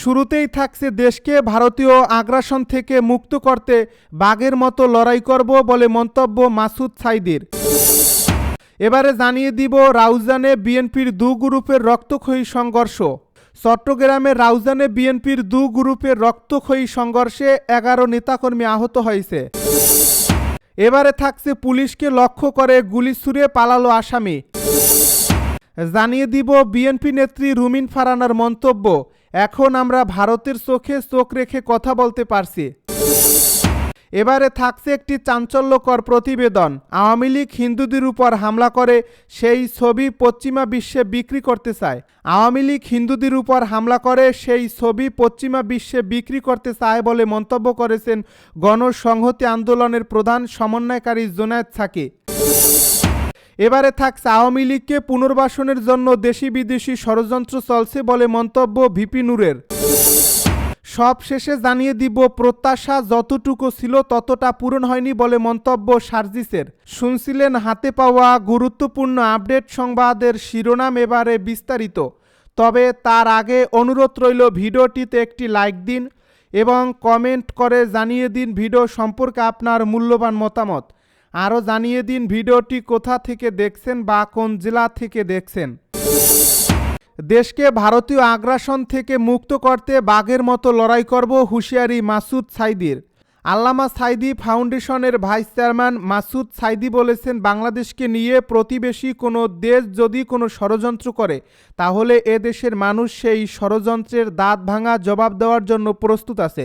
শুরুতেই থাকছে দেশকে ভারতীয় আগ্রাসন থেকে মুক্ত করতে বাঘের মতো লড়াই করব বলে মন্তব্য মাসুদ সাইদির। এবারে জানিয়ে দিব রাউজানে বিএনপির দু গ্রুপের রক্তক্ষয়ী সংঘর্ষ। চট্টগ্রামের রাউজানে বিএনপির দু গ্রুপের রক্তক্ষয়ী সংঘর্ষে এগারো নেতাকর্মী আহত হয়েছে। এবারে থাকছে পুলিশকে লক্ষ্য করে গুলি ছুড়ে পালালো আসামি। জানিয়ে দিব বিএনপি নেত্রী রুমিন ফারানার মন্তব্য এখন আমরা ভারতের চোখে চোখ রেখে কথা বলতে পারছি। এবারে থাকছে একটি চাঞ্চল্যকর প্রতিবেদন। আওয়ামী লীগ হিন্দুদের উপর হামলা করে, সেই ছবি পশ্চিমা বিশ্বে বিক্রি করতে চায়। আওয়ামী লীগ হিন্দুদের উপর হামলা করে, সেই ছবি পশ্চিমা বিশ্বে বিক্রি করতে চায় বলে মন্তব্য করেছেন গণসংহতি আন্দোলনের প্রধান সমন্বয়কারী জোনায়েদ সাকি। এবারে থাকছে আওয়ামী লীগকে পুনর্বাসনের জন্য দেশি বিদেশি ষড়যন্ত্র চলছে বলে মন্তব্য ভিপি নূরের। সব শেষে জানিয়ে দিব, প্রত্যাশা যতটুকু ছিল ততটা পূরণ হয়নি বলে মন্তব্য সার্জিসের। শুনছিলেন, হাতে পাওয়া গুরুত্বপূর্ণ আপডেট সংবাদের শিরোনাম এবারে বিস্তারিত। তবে তার আগে অনুরোধ রইল, ভিডিওটিতে একটি লাইক দিন এবং কমেন্ট করে জানিয়ে দিন ভিডিও সম্পর্কে আপনার মূল্যবান মতামত। আরও জানিয়ে দিন ভিডিওটি কোথা থেকে দেখছেন বা কোন জেলা থেকে দেখছেন। দেশকে ভারতীয় আগ্রাসন থেকে মুক্ত করতে বাঘের মতো লড়াই করব হুঁশিয়ারি মাসুদ সাইদির। আল্লামা সাইদি ফাউন্ডেশনের ভাইস চেয়ারম্যান মাসুদ সাইদি বলেছেন, বাংলাদেশকে নিয়ে প্রতিবেশী কোনো দেশ যদি কোনো ষড়যন্ত্র করে, তাহলে এ দেশের মানুষ সেই ষড়যন্ত্রের দাঁত ভাঙা জবাব দেওয়ার জন্য প্রস্তুত আছে।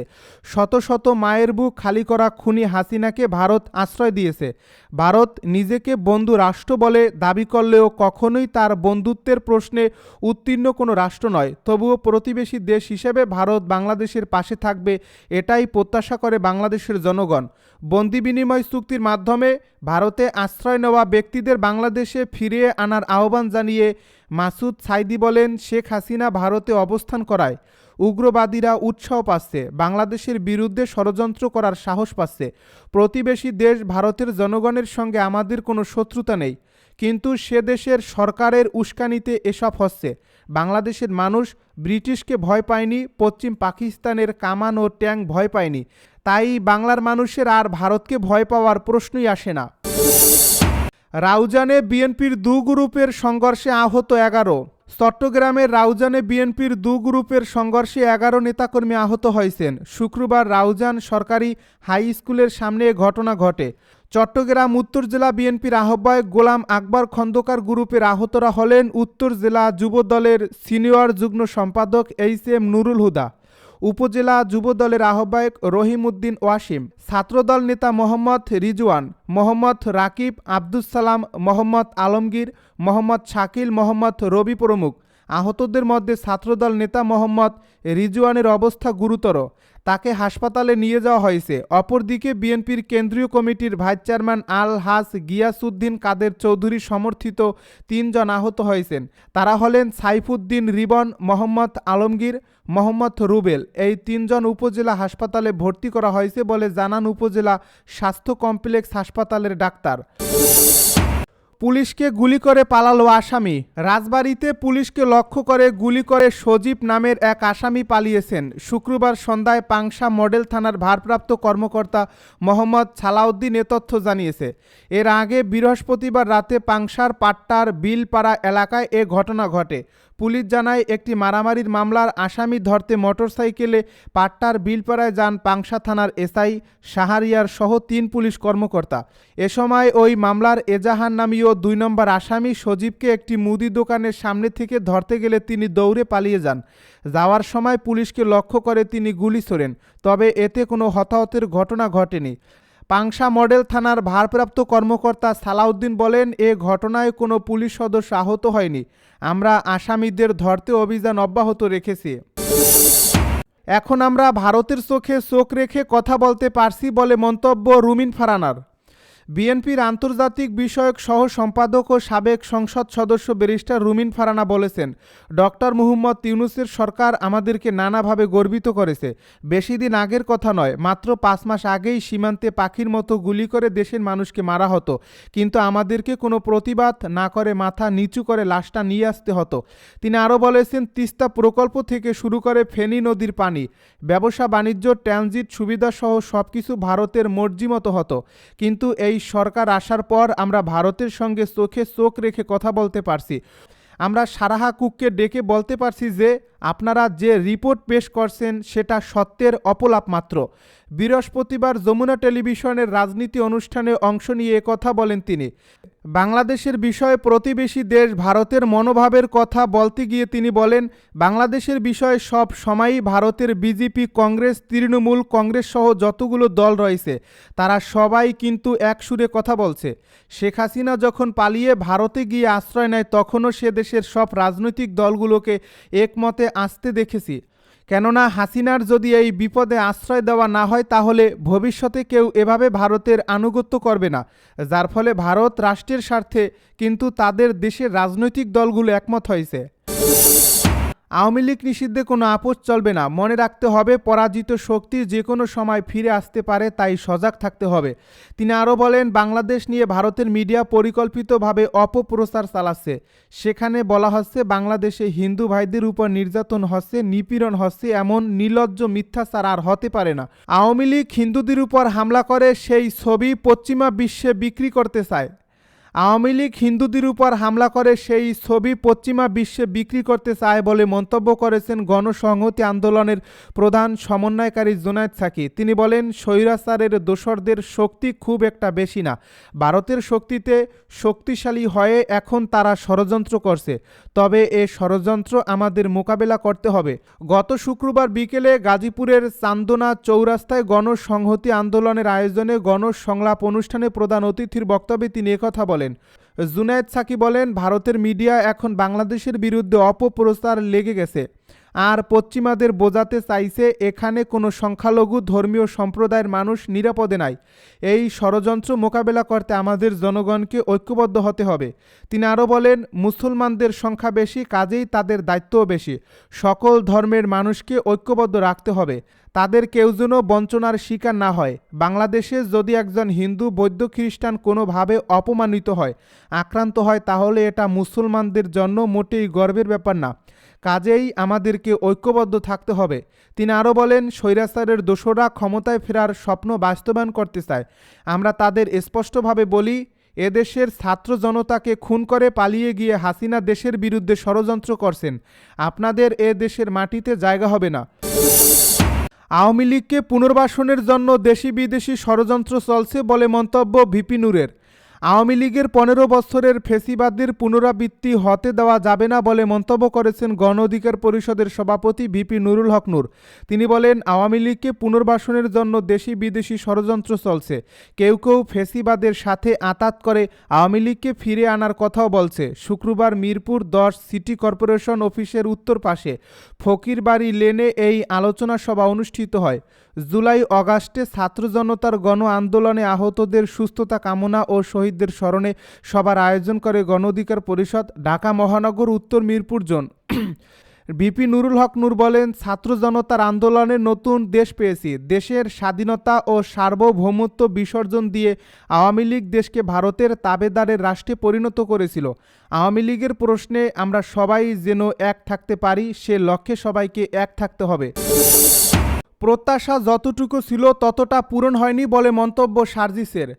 শত শত মায়ের বুক খালি করা খুনি হাসিনাকে ভারত আশ্রয় দিয়েছে। ভারত নিজেকে বন্ধু রাষ্ট্র বলে দাবি করলেও কখনোই তার বন্ধুত্বের প্রশ্নে উত্তীর্ণ কোনো রাষ্ট্র নয়। তবুও প্রতিবেশী দেশ হিসেবে ভারত বাংলাদেশের পাশে থাকবে, এটাই প্রত্যাশা করে বাংলাদেশের জনগণ। বন্দি বিনিময় চুক্তির মাধ্যমে ভারতে আশ্রয় নেওয়া ব্যক্তিদের বাংলাদেশে ফিরিয়ে আনার আহ্বান জানিয়ে মাসুদ সাইদি বলেন, শেখ হাসিনা ভারতে অবস্থান করায়। উগ্রবাদীরা উৎসাহ পাচ্ছে, বাংলাদেশের বিরুদ্ধে ষড়যন্ত্র করার সাহস পাচ্ছে। প্রতিবেশী দেশ ভারতের জনগণের সঙ্গে আমাদের কোনো শত্রুতা নেই। কিন্তু সে দেশের সরকারের উস্কানিতে এসব হচ্ছে। বাংলাদেশের মানুষ ব্রিটিশকে ভয় পায়নি, পশ্চিম পাকিস্তানের কামান ও ট্যাঙ্ক ভয় পায়নি। তাই বাংলার মানুষের আর ভারতকে ভয় পাওয়ার প্রশ্নই আসে না। রাউজানে বিএনপির দু গ্রুপের সংঘর্ষে আহত এগারো। চট্টগ্রামের রাউজানে বিএনপির দু গ্রুপের সংঘর্ষে এগারো নেতাকর্মী আহত হয়েছেন। শুক্রবার রাউজান সরকারি হাই স্কুলের সামনে ঘটনা ঘটে। চট্টগ্রাম উত্তর জেলা বিএনপির আহ্বায়ক গোলাম আকবর খন্দকার গ্রুপের আহতরা হলেন উত্তর জেলা যুব দলের সিনিয়র যুগ্ম সম্পাদক এইচ এম নুরুল হুদা। উপজেলা যুবদলের আহ্বায়ক রহিম উদ্দিন ওয়াসিম, ছাত্রদল নেতা মোহাম্মদ রিজওয়ান, মোহাম্মদ রাকিব আব্দুস সালাম মোহাম্মদ আলমগীর, মোহাম্মদ শাকিল, মোহাম্মদ রবি প্রমুখ। আহতদের মধ্যে ছাত্রদল নেতা মোহাম্মদ রিজওয়ানের অবস্থা গুরুতর। তাকে হাসপাতালে নিয়ে যাওয়া হয়েছে। অপরদিকে বিএনপির কেন্দ্রীয় কমিটির ভাইস চেয়ারম্যান আল হাস গিয়াসুদ্দিন কাদের চৌধুরী সমর্থিত তিনজন আহত হয়েছেন। তারা হলেন সাইফুদ্দিন রিবন, মোহাম্মদ আলমগীর মোহাম্মদ রুবেল, এই তিনজন উপজেলা হাসপাতালে ভর্তি করা হয়েছে বলে জানান উপজেলা স্বাস্থ্য কমপ্লেক্স হাসপাতালের ডাক্তার। পুলিশকে গুলি করে পালালো আসামি। রাজবাড়িতে পুলিশকে লক্ষ্য করে গুলি করে সজীব নামের এক আসামি পালিয়েছেন। শুক্রবার সন্ধ্যায় পাংশা মডেল থানার ভারপ্রাপ্ত কর্মকর্তা মোহাম্মদ সালাউদ্দিন এ তথ্য জানিয়েছে। এর আগে বৃহস্পতিবার রাতে পাংশার পাট্টার বিলপাড়া এলাকায় এ ঘটনা ঘটে। পুলিশ জানায়, একটি মারামারির মামলার আসামি ধরতে মোটরসাইকেলে পাট্টার বিলপাড়ায় যান পাংশা থানার এসআই সাহারিয়ার সহ তিন পুলিশ কর্মকর্তা। এ সময় ওই মামলার এজাহান নামীয় দুই নম্বর আসামি সজীবকে একটি মুদি দোকানের সামনে থেকে ধরতে গেলে তিনি দৌড়ে পালিয়ে যান। যাওয়ার সময় পুলিশকে লক্ষ্য করে তিনি গুলি ছোড়েন, তবে এতে কোনো হতাহতের ঘটনা ঘটেনি। পাংশা মডেল থানার ভারপ্রাপ্ত কর্মকর্তা সালাউদ্দিন বলেন, এ ঘটনায় কোনো পুলিশ সদস্য আহত হয়নি। আমরা আসামিদের ধরতে অভিযান অব্যাহত রেখেছি। এখন আমরা ভারতের চোখে চোখ রেখে কথা বলতে পারছি বলে মন্তব্য রুমিন ফারানার। বিএনপির আন্তর্জাতিক বিষয়ক সহ সম্পাদক ও সাবেক সংসদ সদস্য ব্যারিস্টার রুমিন ফারানা বলেছেন, ডক্টর মুহম্মদ ইউনুসের সরকার আমাদেরকে নানাভাবে গর্বিত করেছে। বেশি দিন আগের কথা নয়, মাত্র পাঁচ মাস আগেই সীমান্তে পাখির মতো গুলি করে দেশের মানুষকে মারা হতো। কিন্তু আমাদেরকে কোনো প্রতিবাদ না করে মাথা নিচু করে লাশটা নিয়ে আসতে হতো। তিনি আরও বলেছেন, তিস্তা প্রকল্প থেকে শুরু করে ফেনী নদীর পানি, ব্যবসা, বাণিজ্য, ট্রানজিট সুবিধাসহ সব কিছু ভারতের মর্জি মতো হতো। কিন্তু এই সরকার আসার পর আমরা ভারতের সঙ্গে চোখে চোখ রেখে কথা বলতে পারছি। আমরা সারাহা কুককে ডেকে বলতে পারছি যে, আপনারা যে রিপোর্ট পেশ করছেন সেটা সত্যের অপলাপ মাত্র। বৃহস্পতিবার যমুনা টেলিভিশনের রাজনীতি অনুষ্ঠানে অংশ নিয়ে কথা বলেন তিনি। বাংলাদেশের বিষয়ে প্রতিবেশী দেশ ভারতের মনোভাবের কথা বলতে গিয়ে তিনি বলেন, বাংলাদেশের বিষয়ে সব সময়ই ভারতের বিজেপি, কংগ্রেস, তৃণমূল কংগ্রেস সহ যতগুলো দল রয়েছে, তারা সবাই কিন্তু এক সুরে কথা বলছে। শেখ হাসিনা যখন পালিয়ে ভারতে গিয়ে আশ্রয় নেয়, তখনও সে দেশের সব রাজনৈতিক দলগুলোকে একমতে আসতে দেখেছি। কেননা হাসিনার যদি এই বিপদে আশ্রয় দেওয়া না হয়, তাহলে ভবিষ্যতে কেউ এভাবে ভারতের আনুগত্য করবে না। যার ফলে ভারত রাষ্ট্রের স্বার্থে কিন্তু তাদের দেশের রাজনৈতিক দলগুলো একমত হয়েছে। আওয়ামী লীগ নিষিদ্ধে কোনো আপোষ চলবে না। মনে রাখতে হবে, পরাজিত শক্তি যে কোনো সময় ফিরে আসতে পারে, তাই সজাগ থাকতে হবে। তিনি আরও বলেন, বাংলাদেশ নিয়ে ভারতের মিডিয়া পরিকল্পিতভাবে অপপ্রচার চালাচ্ছে। সেখানে বলা হচ্ছে, বাংলাদেশে হিন্দু ভাইদের উপর নির্যাতন হচ্ছে, নিপীড়ন হচ্ছে, এমন নির্লজ্জ মিথ্যাচার আর হতে পারে না। আওয়ামী লীগ হিন্দুদের উপর হামলা করে, সেই ছবি পশ্চিমা বিশ্বে বিক্রি করতে চায়। আওয়ামী লীগ হিন্দুদের উপর হামলা করে সেই ছবি পশ্চিমা বিশ্বে বিক্রি করতে চায় বলে মন্তব্য করেছেন গণসংহতি আন্দোলনের প্রধান সমন্বয়কারী জোনায়েদ সাকি। তিনি বলেন, স্বৈরাচারের দোসরদের শক্তি খুব একটা বেশি না। ভারতের শক্তিতে শক্তিশালী হয়ে এখন তারা ষড়যন্ত্র করছে। তবে এ ষড়যন্ত্র আমাদের মোকাবেলা করতে হবে। গত শুক্রবার বিকেলে গাজীপুরের চান্দনা চৌরাস্তায় গণসংহতি আন্দোলনের আয়োজনে গণসংলাপ অনুষ্ঠানে প্রধান অতিথির বক্তব্যে তিনি একথা বলেন। জুনায়েদ সাকি বলেন ভারতের মিডিয়া এখন বাংলাদেশের বিরুদ্ধে অপপ্রচার লেগে গেছে। আর পশ্চিমাদের বোঝাতে চাইছে, এখানে কোনো সংখ্যালঘু ধর্মীয় সম্প্রদায়ের মানুষ নিরাপদে নাই। এই ষড়যন্ত্র মোকাবেলা করতে আমাদের জনগণকে ঐক্যবদ্ধ হতে হবে। তিনি আরও বলেন, মুসলমানদের সংখ্যা বেশি, কাজেই তাদের দায়িত্বও বেশি। সকল ধর্মের মানুষকে ঐক্যবদ্ধ রাখতে হবে। তাদের কেউ যেন বঞ্চনার শিকার না হয়। বাংলাদেশে যদি একজন হিন্দু, বৌদ্ধ, খ্রিস্টান কোনোভাবে অপমানিত হয়, আক্রান্ত হয়, তাহলে এটা মুসলমানদের জন্য মোটেই গর্বের ব্যাপার না। কাজেই আমাদেরকে ঐক্যবদ্ধ থাকতে হবে। তিনি আরও বলেন, স্বৈরাচারের দোসরা ক্ষমতায় ফেরার স্বপ্ন বাস্তবায়ন করতে চায়। আমরা তাদের স্পষ্টভাবে বলি, এদেশের ছাত্র জনতাকে খুন করে পালিয়ে গিয়ে হাসিনা দেশের বিরুদ্ধে ষড়যন্ত্র করছেন। আপনাদের এ দেশের মাটিতে জায়গা হবে না। আওয়ামী লীগকে পুনর্বাসনের জন্য দেশি বিদেশি ষড়যন্ত্র চলছে বলে মন্তব্য ভিপি নুরের। আওয়ামী লীগের পনেরো বছরের ফেসিবাদের পুনরাবৃত্তি হতে দেওয়া যাবে না বলে মন্তব্য করেছেন গণ অধিকার পরিষদের সভাপতি ভিপি নুরুল হক নূর। তিনি বলেন, আওয়ামী লীগকে পুনর্বাসনের জন্য দেশি বিদেশি ষড়যন্ত্র চলছে। কেউ কেউ ফেসিবাদের সাথে আতাত করে আওয়ামী লীগকে ফিরে আনার কথাও বলছে। শুক্রবার মিরপুর দশ সিটি কর্পোরেশন অফিসের উত্তর পাশে ফকিরবাড়ি লেনে এই আলোচনা সভা অনুষ্ঠিত হয়। জুলাই অগাস্টে ছাত্র জনতার গণ আন্দোলনে আহতদের সুস্থতা কামনা ও শহীদদের স্মরণে সবার আয়োজন করে গণ অধিকার পরিষদ ঢাকা মহানগর উত্তর মিরপুর জোন। বিপি নুরুল হক নূর বলেন ছাত্র জনতার আন্দোলনে নতুন দেশ পেয়েছি। দেশের স্বাধীনতা ও সার্বভৌমত্ব বিসর্জন দিয়ে আওয়ামী লীগ দেশকে ভারতের তাবেদারের রাষ্ট্রে পরিণত করেছিল। আওয়ামী লীগের প্রশ্নে আমরা সবাই যেন এক থাকতে পারি, সে লক্ষ্যে সবাইকে এক থাকতে হবে। প্রত্যাশা যতটুকু ছিল ততটা পূরণ হয়নি বলে মন্তব্য সার্জিসের।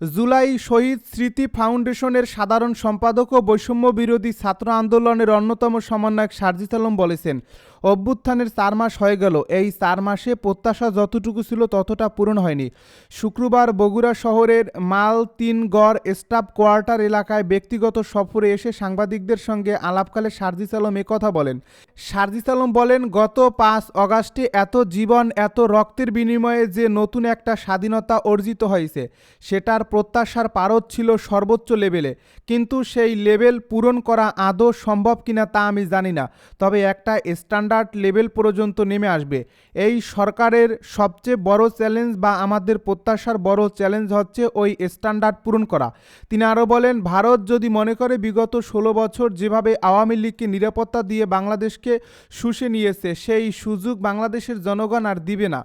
জুলাই শহীদ স্মৃতি ফাউন্ডেশনের সাধারণ সম্পাদক ও বৈষম্য বিরোধী ছাত্র আন্দোলনের অন্যতম সমন্বয়ক সার্জিস আলম বলেছেন অভ্যুত্থানের চার মাস হয়ে গেল। এই চার মাসে প্রত্যাশা যতটুকু ছিল ততটা পূরণ হয়নি। শুক্রবার বগুড়া শহরের মাল তিনগড় স্টাফ কোয়ার্টার এলাকায় ব্যক্তিগত সফরে এসে সাংবাদিকদের সঙ্গে আলাপকালে সার্জিস আলম কথা বলেন। সার্জিস আলম বলেন, গত পাঁচ অগাস্টে এত জীবন, এত রক্তের বিনিময়ে যে নতুন একটা স্বাধীনতা অর্জিত হয়েছে, সেটার প্রত্যাশার পারদ ছিল সর্বোচ্চ লেভেলে। কিন্তু সেই লেভেল পূরণ করা আদৌ সম্ভব কিনা তা আমি জানি না। তবে একটা স্ট্যান্ডার্ড স্ট্যান্ডার্ড লেভেল পর্যন্ত নেমে আসবে। এই সরকারের সবচেয়ে বড় চ্যালেঞ্জ বা আমাদের প্রত্যাশার বড় চ্যালেঞ্জ হচ্ছে ওই স্ট্যান্ডার্ড পূরণ করা। তিনি আরও বলেন, ভারত যদি মনে করে বিগত ষোলো বছর যেভাবে আওয়ামী লীগকে নিরাপত্তা দিয়ে বাংলাদেশকে শুষে নিয়েছে, সেই সুযোগ বাংলাদেশের জনগণ আর দিবে না।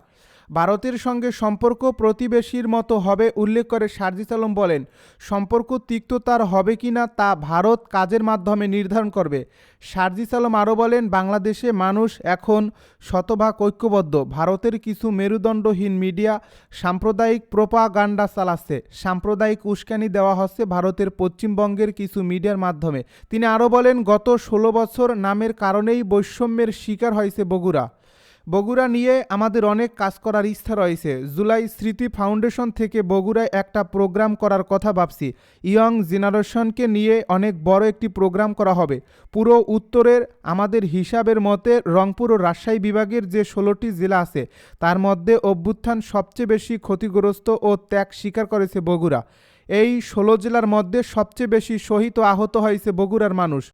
ভারতের সঙ্গে সম্পর্ক প্রতিবেশীর মতো হবে উল্লেখ করে সার্জিস আলম বলেন, সম্পর্ক তিক্ততার হবে কি না তা ভারত কাজের মাধ্যমে নির্ধারণ করবে। সার্জিস আলম আরও বলেন, বাংলাদেশে মানুষ এখন শতভাগ ঐক্যবদ্ধ, ভারতের কিছু মেরুদণ্ডহীন মিডিয়া সাম্প্রদায়িক প্রোপাগান্ডা চালাচ্ছে। সাম্প্রদায়িক উস্কানি দেওয়া হচ্ছে ভারতের পশ্চিমবঙ্গের কিছু মিডিয়ার মাধ্যমে। তিনি আরও বলেন, গত ষোলো বছর নামের কারণেই বৈষম্যের শিকার হয়েছে বগুড়া। বগুড়া নিয়ে আমাদের অনেক কাজ করার ইচ্ছা রয়েছে। জুলাই স্মৃতি ফাউন্ডেশন থেকে বগুড়ায় একটা প্রোগ্রাম করার কথা ভাবছি। ইয়ং জেনারেশনকে নিয়ে অনেক বড় একটি প্রোগ্রাম করা হবে। পুরো উত্তরের, আমাদের হিসাবের মতে, রংপুর ও রাজশাহী বিভাগের যে ষোলোটি জেলা আছে, তার মধ্যে অভ্যুত্থান সবচেয়ে বেশি ক্ষতিগ্রস্ত ও ত্যাগ স্বীকার করেছে বগুড়া। এই ষোলো জেলার মধ্যে সবচেয়ে বেশি শহীদ আহত হয়েছে বগুড়ার মানুষ।